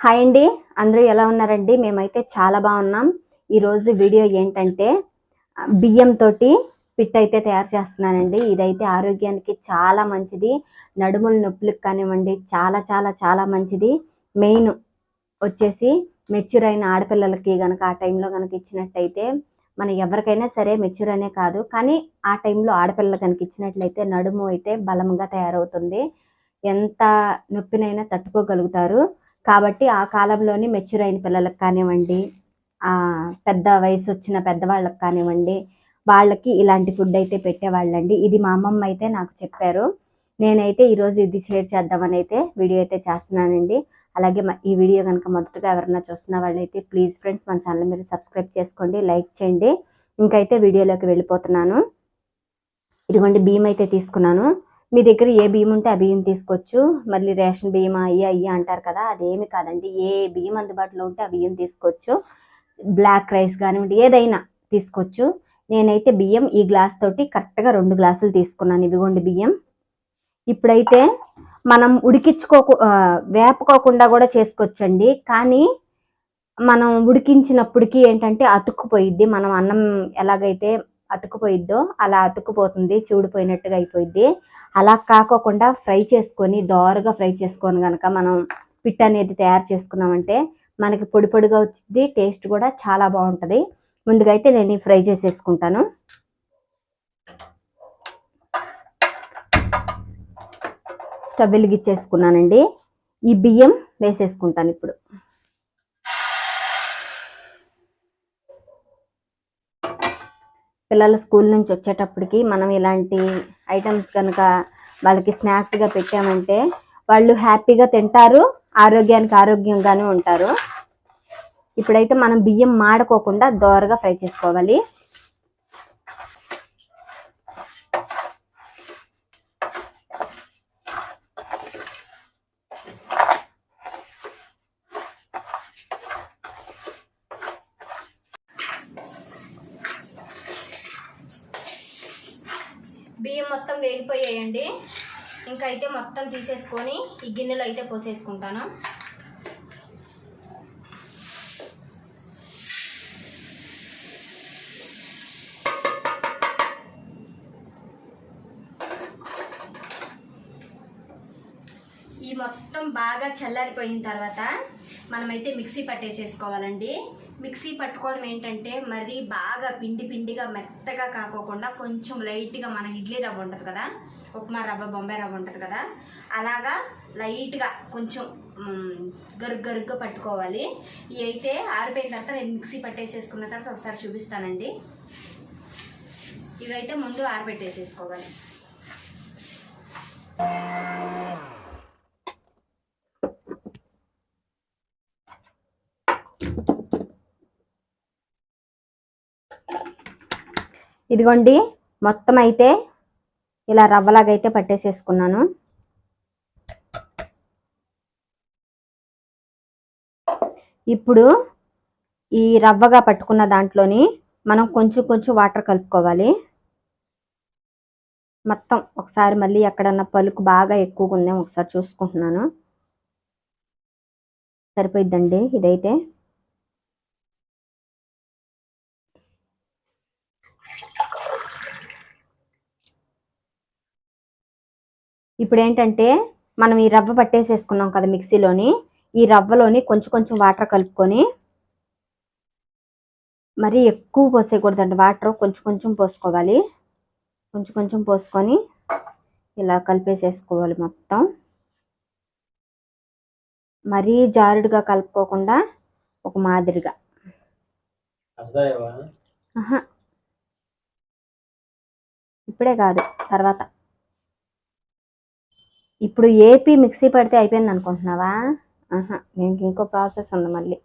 Hi అండి. అందరూ ఎలా ఉన్నారండి? మేమైతే చాలా బాగున్నాం. ఈరోజు వీడియో ఏంటంటే ఆ, బియ్యం తోటి పిట్ అయితే తయారు చేస్తున్నానండి. ఇదైతే ఆరోగ్యానికి చాలా మంచిది. నడుముల నొప్పులకు కానివ్వండి చాలా చాలా చాలా మంచిది. మెయిన్ వచ్చేసి మెచ్యూర్ అయిన ఆడపిల్లలకి కనుక ఆ టైంలో కనుక ఇచ్చినట్టయితే మన ఎవరికైనా సరే మెచ్యూర్ అనే కాదు. కానీ ఆ టైంలో ఆడపిల్లలు కనుక ఇచ్చినట్లయితే నడుము అయితే బలంగా తయారవుతుంది. ఎంత నొప్పినైనా తట్టుకోగలుగుతారు. కాబట్టి ఆ కాలంలోనే మెచ్యూర్ అయిన పిల్లలకు కానివ్వండి పెద్ద వయసు వచ్చిన పెద్దవాళ్ళకి కానివ్వండి వాళ్ళకి ఇలాంటి ఫుడ్ అయితే పెట్టేవాళ్ళండి. ఇది మా అమ్మమ్మ అయితే నాకు చెప్పారు. నేనైతే ఈరోజు ఇది షేర్ చేద్దామని అయితే వీడియో అయితే చేస్తున్నానండి. అలాగే ఈ వీడియో కనుక మొదటగా ఎవరైనా చూస్తున్న వాళ్ళైతే ప్లీజ్ ఫ్రెండ్స్ మన ఛానల్ మీరు సబ్స్క్రైబ్ చేసుకోండి లైక్ చేయండి. ఇంకైతే వీడియోలోకి వెళ్ళిపోతున్నాను. ఇదిగోండి బియ్యం అయితే తీసుకున్నాను. మీ దగ్గర ఏ బియ్యం ఉంటే ఆ బియ్యం తీసుకోవచ్చు. మళ్ళీ రేషన్ బియ్యం అయ్యా అయ్యా అంటారు కదా అదేమి కాదండి. ఏ బియ్యం అందుబాటులో ఉంటే ఆ బియ్యం తీసుకోవచ్చు. బ్లాక్ రైస్ కానివ్వండి ఏదైనా తీసుకోవచ్చు. నేనైతే బియ్యం ఈ గ్లాస్ తోటి కరెక్ట్గా రెండు గ్లాసులు తీసుకున్నాను. ఇదిగోండి బియ్యం. ఇప్పుడైతే మనం ఉడికించుకోకు వేపుకోకుండా కూడా చేసుకోవచ్చండి. కానీ మనం ఉడికించినప్పటికీ ఏంటంటే అతుక్కుపోయిద్ది. మనం అన్నం ఎలాగైతే అతుక్కుపోయిద్దో అలా అతుక్కుపోతుంది చూడిపోయినట్టుగా అయిపోయిద్ది. అలా కాకోకుండా ఫ్రై చేసుకొని దోరగా ఫ్రై చేసుకొని కనుక మనం పిట్ అనేది తయారు చేసుకున్నామంటే మనకి పొడి పొడిగా వచ్చింది టేస్ట్ కూడా చాలా బాగుంటుంది. ముందుగా అయితే నేను ఈ ఫ్రై చేసేసుకుంటాను. స్టవ్ వెలిగించేసుకున్నానండి. ఈ బియ్యం వేసేసుకుంటాను ఇప్పుడు. పిల్లలు స్కూల్ నుంచి వచ్చేటప్పటికి మనం ఇలాంటి ఐటమ్స్ కనుక వాళ్ళకి స్నాక్స్గా పెట్టామంటే వాళ్ళు హ్యాపీగా తింటారు ఆరోగ్యానికి ఆరోగ్యంగానే ఉంటారు. ఇప్పుడైతే మనం బియ్యం మాడుకోకుండా దోరగా ఫ్రై చేసుకోవాలి బియ్యం మొత్తం వేగిపోయాయండి. ఇంకైతే అయితే మొత్తం తీసేసుకొని ఈ గిన్నెలో అయితే పోసేసుకుంటాను. ఈ మొత్తం బాగా చల్లారిపోయిన తర్వాత మనమైతే మిక్సీ పట్టేసేసుకోవాలండి. మిక్సీ పట్టుకోవడం ఏంటంటే మరీ బాగా పిండి పిండిగా మెత్తగా కాకోకుండా కొంచెం లైట్గా మన ఇడ్లీ రవ్వ ఉంటుంది కదా ఉప్మా రవ్వ బొంబాయి రవ్వ ఉంటుంది కదా అలాగా లైట్గా కొంచెం గరుగ్ గరుగ్గా పట్టుకోవాలి. ఇవి అయితే ఆరిపోయిన తర్వాత నేను మిక్సీ పట్టేసేసుకున్న తర్వాత ఒకసారి చూపిస్తానండి. ఇవైతే ముందు ఆరబెట్టేసేసుకోవాలి. ఇదిగోండి మొత్తం అయితే ఇలా రవ్వలాగా అయితే పట్టేసేసుకున్నాను. ఇప్పుడు ఈ రవ్వగా పట్టుకున్న దాంట్లోని మనం కొంచెం కొంచెం వాటర్ కలుపుకోవాలి. మొత్తం ఒకసారి మళ్ళీ ఎక్కడన్నా పలుకు బాగా ఎక్కువగా ఉందేమో ఒకసారి చూసుకుంటున్నాను. సరిపోయిద్దండి ఇదైతే. ఇప్పుడు ఏంటంటే మనం ఈ రవ్వ పట్టేసేసుకున్నాం కదా మిక్సీలోని ఈ రవ్వలోని కొంచెం కొంచెం వాటర్ కలుపుకొని మరీ ఎక్కువ పోసేయకూడదండి. వాటర్ కొంచెం కొంచెం పోసుకోవాలి. కొంచెం కొంచెం పోసుకొని ఇలా కలిపేసేసుకోవాలి మొత్తం. మరీ జారుడుగా కలుపుకోకుండా ఒక మాదిరిగా. ఇప్పుడే కాదు తర్వాత. ఇప్పుడు ఏపీ మిక్సీ పడితే అయిపోయింది అనుకుంటున్నావా? ఆహా దీనికి ఇంకో ప్రాసెస్ ఉంది మళ్ళీ.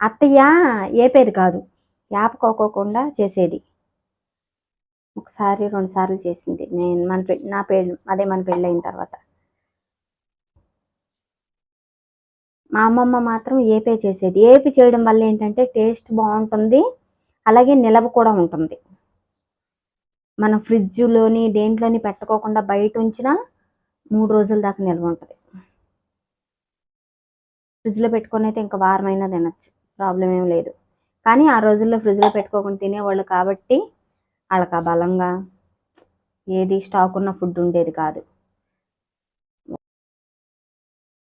అత్తయ్యా అత్తయ్య ఏపేది కాదు. యాపకోకోకుండా చేసేది. ఒకసారి రెండు సార్లు చేసింది. నేను మన పె- నా పెళ్ళి అదే మన పెళ్ళి అయిన తర్వాత. మా అమ్మమ్మ మాత్రం ఏపే చేసేది. ఏపి చేయడం వల్ల ఏంటంటే టేస్ట్ బాగుంటుంది. అలాగే నిలవ కూడా ఉంటుంది. మనం ఫ్రిడ్జ్లోని దేంట్లోని పెట్టుకోకుండా బయట ఉంచినా మూడు రోజుల దాకా నిల్వ ఉంటుంది. ఫ్రిడ్జ్లో పెట్టుకొని అయితే ఇంకా వారమైనా తినచ్చు. ప్రాబ్లం ఏం లేదు. కానీ ఆ రోజుల్లో ఫ్రిడ్జ్లో పెట్టుకోకుండా తినేవాళ్ళు కాబట్టి వాళ్ళకి బలంగా ఏది స్టాక్ ఉన్న ఫుడ్ ఉండేది కాదు.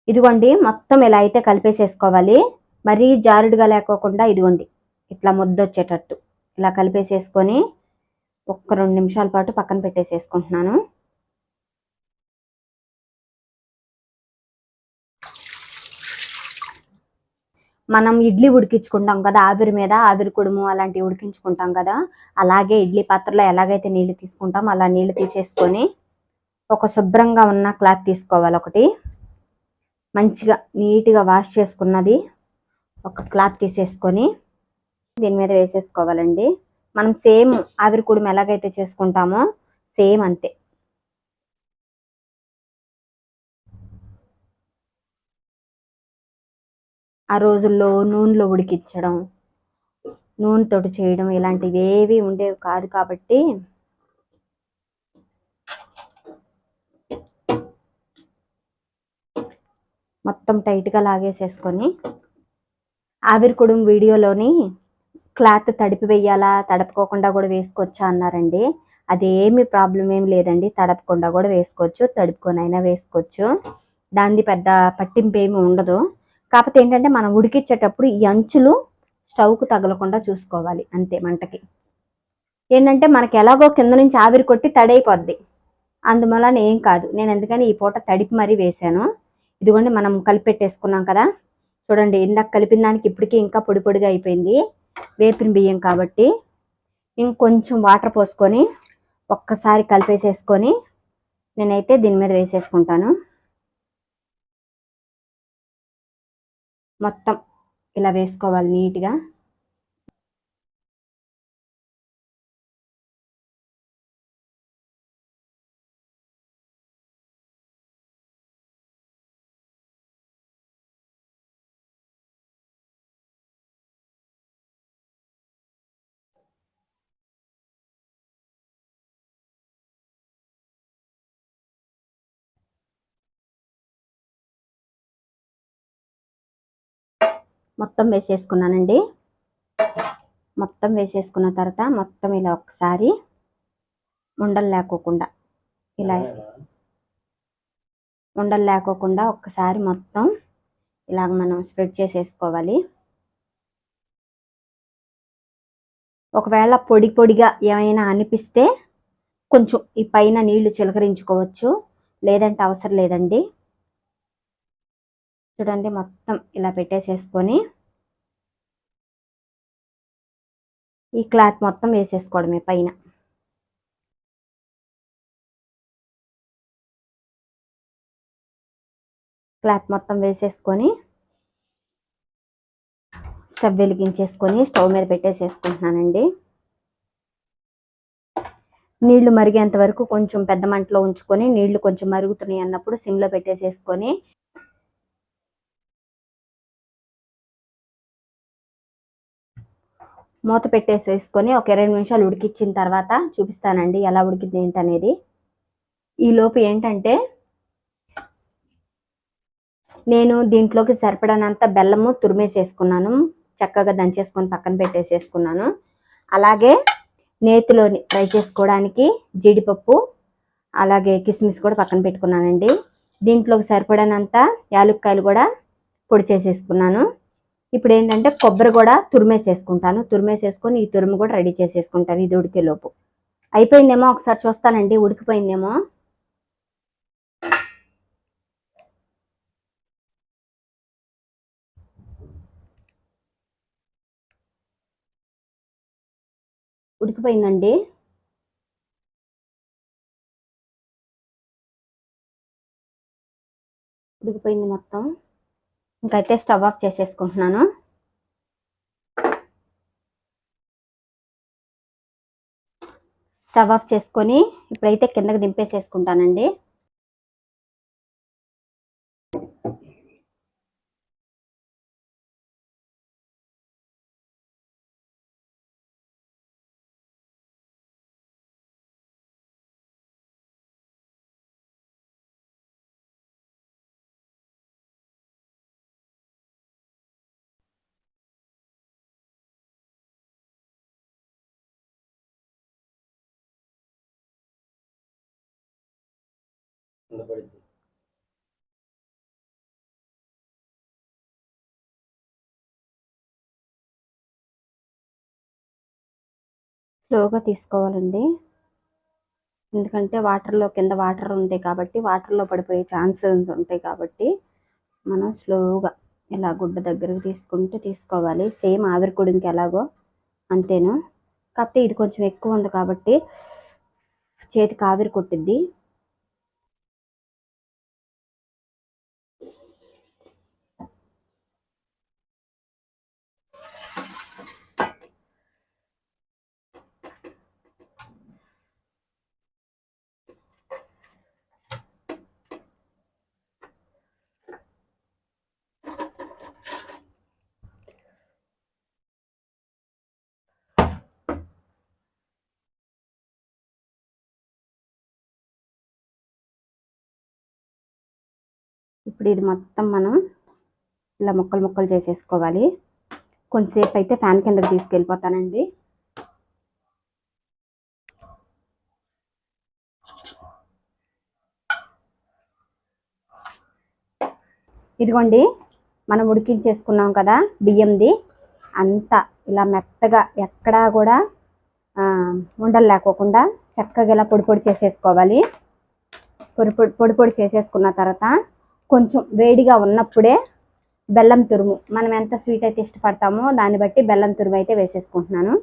ఇదిగోండి మొత్తం ఇలా అయితే కలిపేసేసుకోవాలి. మరీ జారుడుగా లేకోకుండా ఇదిగోండి ఇట్లా ముద్ద వచ్చేటట్టు ఇలా కలిపేసేసుకొని ఒక్క రెండు నిమిషాల పాటు పక్కన పెట్టేసేసుకుంటున్నాను. మనం ఇడ్లీ ఉడికించుకుంటాం కదా ఆవిరి మీద ఆవిరి కుడుము అలాంటివి ఉడికించుకుంటాం కదా అలాగే ఇడ్లీ పాత్రలో ఎలాగైతే నీళ్ళు తీసుకుంటాం అలా నీళ్ళు తీసేసుకొని ఒక శుభ్రంగా ఉన్న క్లాత్ తీసుకోవాలి ఒకటి. మంచిగా నీట్గా వాష్ చేసుకున్నది ఒక క్లాత్ తీసేసుకొని దీని మీద వేసేసుకోవాలండి. మనం సేమ్ ఆవిరి కుడుము ఎలాగైతే చేసుకుంటామో సేమ్ అంతే. ఆ రోజుల్లో నూనెలో ఉడికించడం నూనెతోటి చేయడం ఇలాంటివి ఏవి ఉండేవి కాదు కాబట్టి మొత్తం టైట్గా లాగేసేసుకొని ఆవిరి కుడుం వీడియోలోని క్లాత్ తడిపి వేయాలా తడపకోకుండా కూడా వేసుకోవచ్చా అన్నారండి. అది ప్రాబ్లం ఏం లేదండి. తడపకుండా కూడా వేసుకోవచ్చు తడుపుకొనైనా వేసుకోవచ్చు. దాన్ని పెద్ద పట్టింపు ఏమి ఉండదు. కాకపోతే ఏంటంటే మనం ఉడికిచ్చేటప్పుడు ఈ అంచులు స్టవ్కు తగలకుండా చూసుకోవాలి అంతే మంటకి. ఏంటంటే మనకి ఎలాగో కింద నుంచి ఆవిరి కొట్టి తడైపోద్ది. అందువలన ఏం కాదు. నేను ఎందుకని ఈ పూట తడిపి మరీ వేసాను ఇదిగోండి మనం కలిపెట్టేసుకున్నాం కదా. చూడండి ఇందాక కలిపిన దానికి ఇప్పటికీ ఇంకా పొడి పొడిగా అయిపోయింది. వేపిన బియ్యం కాబట్టి ఇంకొంచెం వాటర్ పోసుకొని ఒక్కసారి కలిపేసేసుకొని నేనైతే దీని మీద వేసేసుకుంటాను. మొత్తం ఇలా వేసుకోవాలి నీట్గా. మొత్తం వేసేసుకున్నానండి. మొత్తం వేసేసుకున్న తర్వాత మొత్తం ఇలా ఒకసారి ఉండలు లేకోకుండా ఇలా ఉండలు లేకోకుండా ఒక్కసారి మొత్తం ఇలాగ మనం స్ప్రెడ్ చేసేసుకోవాలి. ఒకవేళ పొడి పొడిగా ఏమైనా అనిపిస్తే కొంచెం ఈ పైన నీళ్ళు చిలకరించుకోవచ్చు. లేదంటే అవసరం లేదండి. చూడండి మొత్తం ఇలా పెట్టేసేసుకొని ఈ క్లాత్ మొత్తం వేసేసుకోవడమే పైన. క్లాత్ మొత్తం వేసేసుకొని స్టవ్ వెలిగించేసుకొని స్టవ్ మీద పెట్టేసేసుకుంటున్నానండి. నీళ్ళు మరిగేంత వరకు కొంచెం పెద్ద మంటలో ఉంచుకొని నీళ్ళు కొంచెం మరుగుతున్నాయి అన్నప్పుడు సిమ్లో పెట్టేసేసుకొని మూత పెట్టేసేసుకొని ఒక ఇరవై నిమిషాలు ఉడికిచ్చిన తర్వాత చూపిస్తానండి ఎలా ఉడికింది ఏంటనేది. ఈ లోపు ఏంటంటే నేను దీంట్లోకి సరిపడనంత బెల్లము తురిమేసేసుకున్నాను. చక్కగా దంచేసుకొని పక్కన పెట్టేసేసుకున్నాను. అలాగే నేతిలోని ఫ్రై చేసుకోవడానికి జీడిపప్పు అలాగే కిస్మిస్ కూడా పక్కన పెట్టుకున్నానండి. దీంట్లోకి సరిపడనంత యాలుక్కాయలు కూడా పొడి చేసేసుకున్నాను. ఇప్పుడు ఏంటంటే కొబ్బరి కూడా తురిమేసేసుకుంటాను. తురిమేసేసుకొని ఈ తురుము కూడా రెడీ చేసేసుకుంటాను ఇది ఉడికేలోపు అయిపోయిందేమో? ఒకసారి చూస్తానండి. ఉడికిపోయిందేమో? ఉడికిపోయిందండి. ఉడికిపోయింది మొత్తం. ఇంకైతే స్టవ్ ఆఫ్ చేసేసుకుంటున్నాను. స్టవ్ ఆఫ్ చేసుకొని ఇప్పుడైతే కిందకి దింపేసేసుకుంటానండి. ఉండబడింది. స్లోగా తీసుకోవాలండి. ఎందుకంటే వాటర్లో కింద వాటర్ ఉంటాయి కాబట్టి వాటర్లో పడిపోయే ఛాన్సెస్ ఉంటాయి కాబట్టి మనం స్లోగా ఇలా గుడ్డ దగ్గరకు తీసుకుంటూ తీసుకోవాలి. సేమ్ ఆవిరి కుడింకి ఎలాగో అంతేను? కాకపోతే ఇది కొంచెం ఎక్కువ ఉంది కాబట్టి చేతికి ఆవిరి కొట్టిద్ది. ఇప్పుడు ఇది మొత్తం మనం ఇలా ముక్కలు ముక్కలు చేసేసుకోవాలి. కొంతసేపు అయితే ఫ్యాన్ కిందకి తీసుకెళ్ళిపోతానండి. ఇదిగోండి మనం ఉడికించేసుకున్నాం కదా బియ్యంది. అంతా ఇలా మెత్తగా ఎక్కడా కూడా ఉండలు లేకోకుండా చక్కగా ఇలా పొడి పొడి చేసేసుకోవాలి. పొడి పొడి పొడి పొడి చేసేసుకున్న తర్వాత కొంచెం వేడిగా ఉన్నప్పుడే బెల్లం తురుము. మనం ఎంత స్వీట్ అయితే ఇష్టపడతామో దాన్ని బట్టి బెల్లం తురుము అయితే వేసేసుకుంటున్నాను.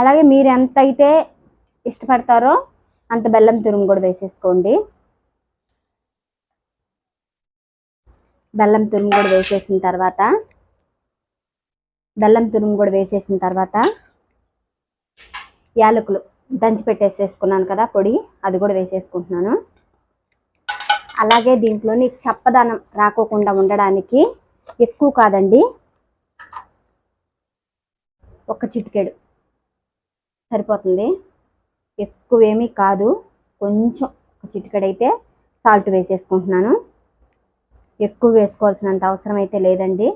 అలాగే మీరు ఎంత అయితే ఇష్టపడతారో అంత బెల్లం తురుము కూడా వేసేసుకోండి. బెల్లం తురుము కూడా వేసేసిన తర్వాత బెల్లం తురుము కూడా వేసేసిన తర్వాత యాలకులు దంచి పెట్టేసేసుకున్నాను కదా పొడి అది కూడా వేసేసుకుంటున్నాను. అలాగే దీంట్లోని చప్పదనం రాకోకుండా ఉండడానికి ఎక్కువ కాదండి. ఒక చిటికెడు. సరిపోతుంది. ఎక్కువేమీ కాదు. కొంచెం ఒక చిటికెడైతే సాల్ట్ వేసేసుకుంటున్నాను. ఎక్కువ వేసుకోవాల్సినంత అవసరం అయితే లేదండి.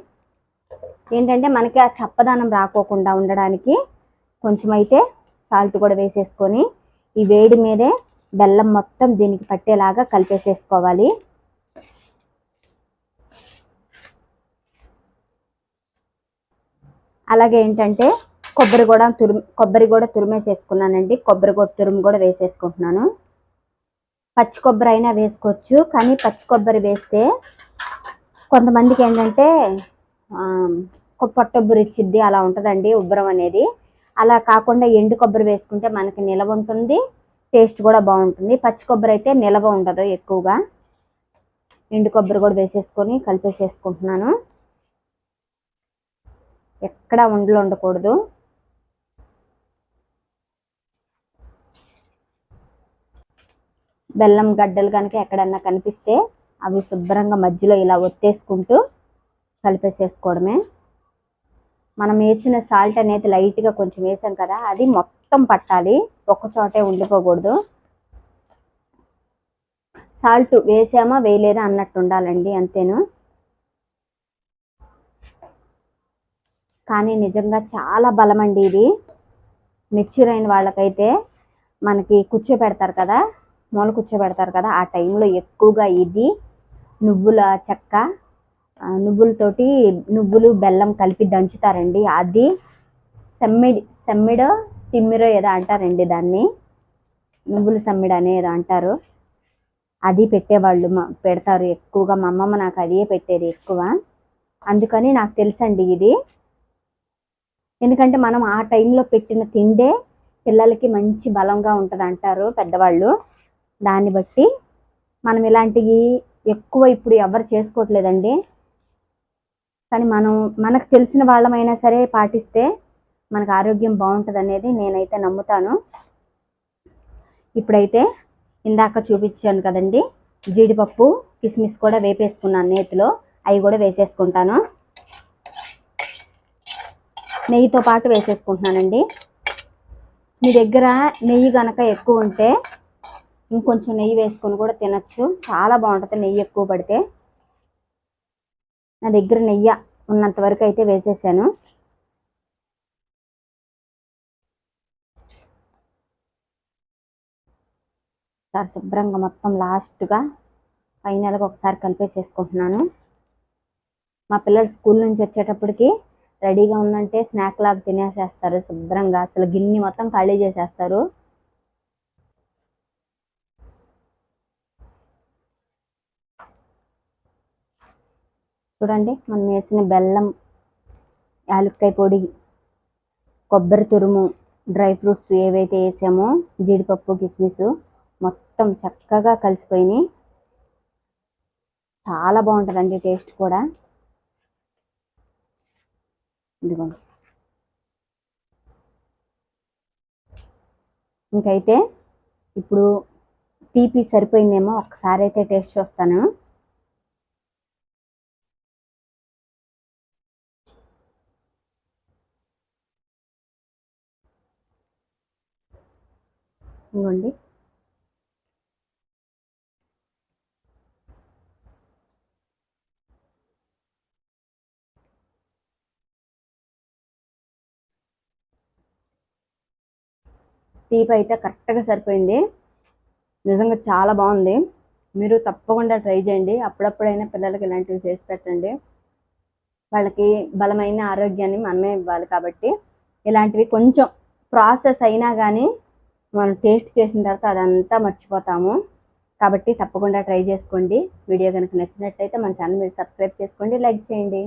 ఏంటంటే మనకి ఆ చప్పదనం రాకోకుండా ఉండడానికి కొంచెం అయితే సాల్ట్ కూడా వేసేసుకొని ఈ వేడి మీదే బెల్లం మొత్తం దీనికి పట్టేలాగా కలిపేసేసుకోవాలి. అలాగే ఏంటంటే కొబ్బరి కూడా తురుము కొబ్బరి కూడా తురిమేసేసుకున్నానండి. కొబ్బరి కూడా తురుము కూడా వేసేసుకుంటున్నాను. పచ్చి కొబ్బరి అయినా వేసుకోవచ్చు. కానీ పచ్చి కొబ్బరి వేస్తే కొంతమందికి ఏంటంటే ఆ, పొట్టొబ్బరి ఇచ్చిద్ది అలా ఉంటుందండి ఉబ్బరం అనేది. అలా కాకుండా ఎండు కొబ్బరి వేసుకుంటే మనకి నిలవ ఉంటుంది. టేస్ట్ కూడా బాగుంటుంది. పచ్చి కొబ్బరి అయితే నిలవ ఉండదు ఎక్కువగా. ఎండు కొబ్బరి కూడా వేసేసుకొని కలిపేసేసుకుంటున్నాను. ఎక్కడ ఉండలు ఉండకూడదు. బెల్లం గడ్డలు కనుక ఎక్కడన్నా కనిపిస్తే అవి శుభ్రంగా మధ్యలో ఇలా ఒత్తేసుకుంటూ కలిపేసేసుకోవడమే. మనం వేసిన సాల్ట్ అనేది లైట్గా కొంచెం వేసాం కదా అది మొత్తం మొత్తం పట్టాలి. ఒక చోటే ఉండిపోకూడదు. సాల్ట్ వేసామా వేయలేదా అన్నట్టు ఉండాలండి అంతేను. కానీ నిజంగా చాలా బలం అండి ఇది. మెచ్యూర్ అయిన వాళ్ళకైతే మనకి కూర్చోబెడతారు కదా మూల కూర్చోబెడతారు కదా ఆ టైంలో ఎక్కువగా ఇది నువ్వుల చెక్క నువ్వులతోటి నువ్వులు బెల్లం కలిపి దంచుతారండి. అది సెమ్మిడి సమ్మిడో తిమ్మిరో ఏదో అంటారండి దాన్ని. నువ్వుల సమ్మిడి అనే ఏదో అంటారు. అది పెట్టేవాళ్ళు మా పెడతారు ఎక్కువగా. మా అమ్మమ్మ నాకు అదే పెట్టేది ఎక్కువ. అందుకని నాకు తెలుసండి ఇది. ఎందుకంటే మనం ఆ టైంలో పెట్టిన తిండే పిల్లలకి మంచి బలంగా ఉంటుంది అంటారు పెద్దవాళ్ళు. దాన్ని బట్టి మనం ఇలాంటివి ఎక్కువ ఇప్పుడు ఎవరు చేసుకోవట్లేదండి. కానీ మనం మనకు తెలిసిన వాళ్ళమైనా సరే పాటిస్తే మనకు ఆరోగ్యం బాగుంటుంది అనేది నేనైతే నమ్ముతాను. ఇప్పుడైతే ఇందాక చూపించాను కదండి జీడిపప్పు కిస్మిస్ కూడా వేపేసుకున్నాను నేతిలో. అవి కూడా వేసేసుకుంటాను. నెయ్యితో పాటు వేసేసుకుంటున్నానండి. మీ దగ్గర నెయ్యి కనుక ఎక్కువ ఉంటే ఇంకొంచెం నెయ్యి వేసుకొని కూడా తినచ్చు. చాలా బాగుంటుంది నెయ్యి ఎక్కువ పడితే. నా దగ్గర నెయ్యి ఉన్నంత వరకు అయితే వేసేసాను. ఒకసారి శుభ్రంగా మొత్తం లాస్ట్గా ఫైనల్గా ఒకసారి కలిపేసేసుకుంటున్నాను. మా పిల్లలు స్కూల్ నుంచి వచ్చేటప్పటికి రెడీగా ఉందంటే స్నాక్ లాగా తినేసేస్తారు శుభ్రంగా. అసలు గిన్నె మొత్తం ఖాళీ చేసేస్తారు. చూడండి మనం వేసిన బెల్లం యాలుక్కాయ పొడి కొబ్బరి తురుము డ్రై ఫ్రూట్స్ ఏవైతే వేసామో జీడిపప్పు కిస్మిస్ మొత్తం చక్కగా కలిసిపోయినాయి. చాలా బాగుంటుందండి టేస్ట్ కూడా. ఇదిగోండి. ఇంకైతే ఇప్పుడు తీపి సరిపోయిందేమో ఒకసారి అయితే టేస్ట్ చూస్తాను. ఇదిగోండి. టీప్ అయితే కరెక్ట్గా సరిపోయింది. నిజంగా చాలా బాగుంది. మీరు తప్పకుండా ట్రై చేయండి. అప్పుడప్పుడైనా పిల్లలకి ఇలాంటివి చేసి పెట్టండి. వాళ్ళకి బలమైన ఆరోగ్యాన్ని మనమే ఇవ్వాలి కాబట్టి ఇలాంటివి కొంచెం ప్రాసెస్ అయినా కానీ మనం టేస్ట్ చేసిన తర్వాత అదంతా మర్చిపోతాము. కాబట్టి తప్పకుండా ట్రై చేసుకోండి. వీడియో కనుక నచ్చినట్టయితే మన ఛానల్ మీరు సబ్స్క్రైబ్ చేసుకోండి. లైక్ చేయండి.